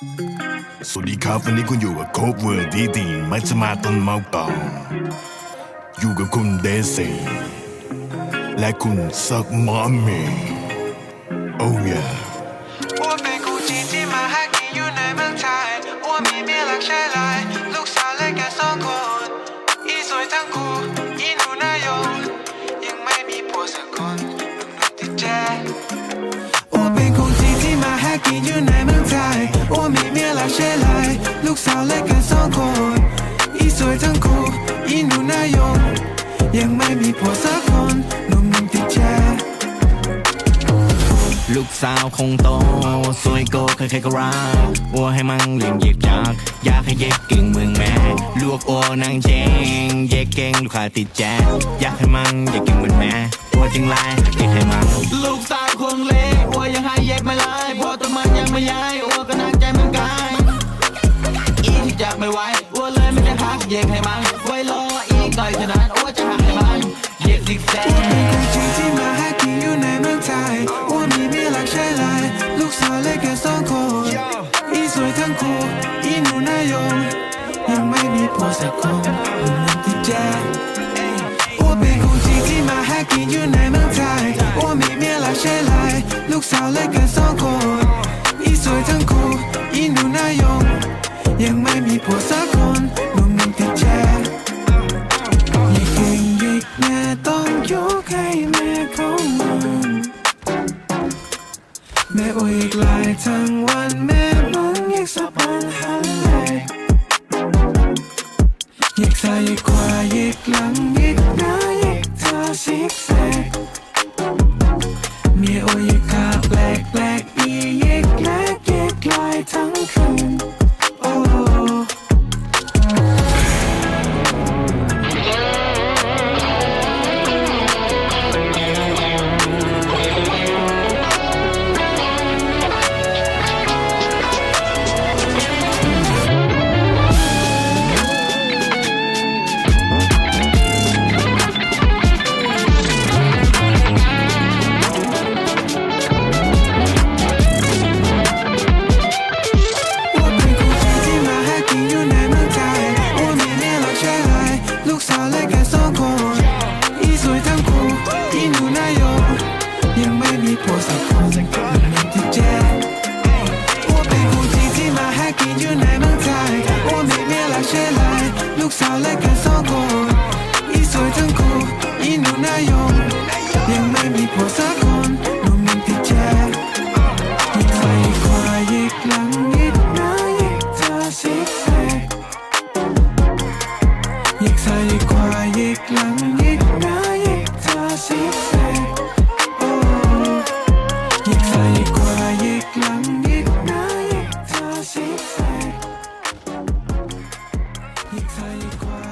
สวัสดีครับวันนี้คุณอยู่กับโคบเวอร์ดีดีๆมัชมาต้นเมาตองอยู่กับคุณเดซี่และคุณซักมาเมโอ้ยอ้วนเป็นคู่จีนที่มาหากินอยู่ในเมืองไทยอ้วนมีเมียหลักใช่ไรลูกสาวเล็กแค่สองคนอีสวยทั้งคู่ ใช่ไรลูกสาวเล็กแค่สองคน อีสวยทั้งคู่ อีหนูนายง ยังไม่มีผัวสักคนหนุ่มๆติดแจลูกสาวคงโต สวยโกใครๆก็รักอัวให้มันเลี้ยงเย็บยากอยากให้เย็บเก่งเมืองแม่ ลวกอัวนางเจง เย็บเก่งลูกค้าติดแจอยากให้มันเย็บเก่งเหมือนแม่อัวจึงไล่เย็บให้มันลูกสาวคงเล็กอัวยังให้เย็บไม่ไล่เพราะตัวมันยังไม่ย้าย ไม่ได้หักเย็บให้มันไว้รออีกหน่อยเท่านั้นอัวจะหักให้มันเย็บซิกแซเป็นกคู่จริงที่มาหากินอยู่ในเมืองไทยอ้วนมีเมียหลักใช่ไรลูกสาวเล็กแค่สองคนอีสวยทั้งคู่อีหนูนายงยังไม่มีผัวสักคนหนุ่มนันติดแจอ้วนเป็นคู่จริงที่มาหากินอยู่ในเมืองไทยอ้วนมีเมียหลักใช่ไรลูกสาวเล็กแค่สองคน แม่โอยอีกหลายทั้งวันแม่มันยิ่งสะพันหันแหลยิ่งซ้ายยิ่งขวายิ่งหลังยิ่งหน้ายิ่งเธอซิกแซกเมียโอยยิ่งขาแปลกแปลกอียิ่งแลกยิ่งลายทั้งคืน อีหนูนายงยังไม่มีผัวสักคนหนุ่มติดแจยิ่งซ้ายยิ่งขวายิ่งหลังยิ่งหน้ายิ่งเธอซิกแซกยิ่งซ้ายยิ่งขวายิ่งหลังยิ่งหน้ายิ่งเธอซิกแซกโอ้ยิ่งซ้ายยิ่งขวายิ่งหลังยิ่งหน้ายิ่งเธอซิกแซกยิ่งซ้ายยิ่งขวา